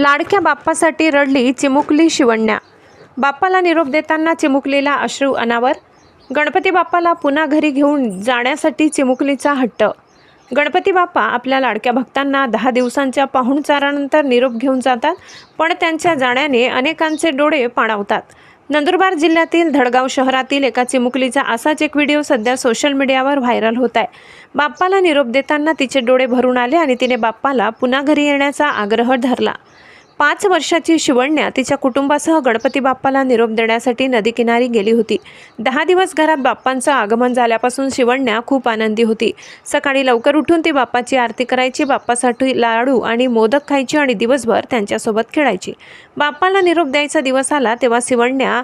लाडक्या बाप्पासाठी रडली चिमुकली शिवण्या. बाप्पाला निरोप देताना चिमुकलीला अश्रू अनावर. गणपती बाप्पाला पुन्हा घरी घेऊन जाण्यासाठी चिमुकलीचा हट्ट. गणपती बाप्पा आपल्या लाडक्या भक्तांना दहा दिवसांच्या पाहुणचारानंतर निरोप घेऊन जातात पण त्यांच्या जाण्याने अनेकांचे डोळे पाणावतात. नंदुरबार जिल्ह्यातील धडगाव शहरातील एका चिमुकलीचा असाच एक व्हिडिओ सध्या सोशल मीडियावर व्हायरल होत आहे. बाप्पाला निरोप देताना तिचे डोळे भरून आले आणि तिने बाप्पाला पुन्हा घरी येण्याचा आग्रह धरला. पाच वर्षाची शिवण्या तिच्या कुटुंबासह गणपती बाप्पाला निरोप देण्यासाठी नदीकिनारी गेली होती. दहा दिवस घरात बाप्पांचं आगमन झाल्यापासून शिवण्या खूप आनंदी होती. सकाळी लवकर उठून ती बाप्पाची आरती करायची बाप्पासाठी लाडू आणि मोदक खायची आणि दिवसभर त्यांच्यासोबत खेळायची. बाप्पाला निरोप द्यायचा दिवस आला तेव्हा शिवण्या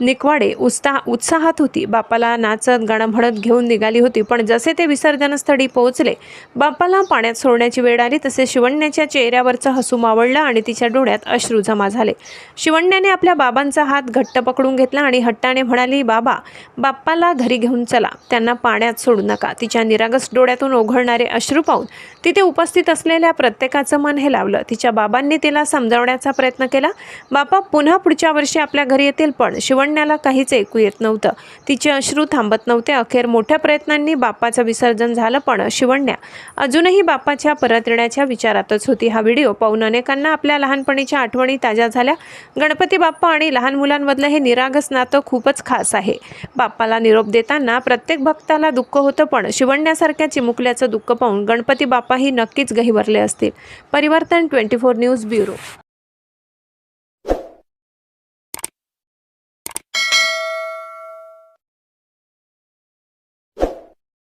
निकवाडे उत्साह उत्साहात होती. बापाला नाचत गाणं म्हणत घेऊन निघाली होती पण जसे ते विसर्जनस्थळी पोहोचले बापाला पाण्यात सोडण्याची वेळ आली तसे शिवण्याच्या चेहऱ्यावरचं हसू मावळलं आणि तिच्या डोळ्यात अश्रू जमा झाले. शिवण्याने आपल्या बाबांचा हात घट्ट पकडून घेतला आणि हट्टाने म्हणाली बाबा बाप्पाला घरी घेऊन चला. त्यांना पाण्यात सोडू नका. तिच्या निरागस डोळ्यातून ओघळणारे अश्रू पाहून तिथे उपस्थित असलेल्या प्रत्येकाचं मन हे लावलं. तिच्या बाबांनी तिला समजावण्याचा प्रयत्न केला. बापा पुन्हा पुढच्या वर्षी आपल्या घरी येतील पण शिवण शिवण्याला काहीच ऐकू येत नव्हतं. तिचे अश्रू थांबत नव्हते. अखेर मोठ्या प्रयत्नांनी बाप्पाचं विसर्जन झालं पण शिवण्या अजूनही बाप्पाच्या परत येण्याच्या विचारातच होती. हा व्हिडिओ पाहून अनेकांना आपल्या लहानपणीच्या आठवणी ताज्या झाल्या. गणपती बाप्पा आणि लहान मुलांमधलं हे निरागस नातं खूपच खास आहे. बाप्पाला निरोप देताना प्रत्येक भक्ताला दुःख होतं पण शिवण्यासारख्या चिमुकल्याचं दुःख पाहून गणपती बाप्पाही नक्कीच गहिवरले असतील. परिवर्तन ट्वेंटी फोर न्यूज ब्युरो.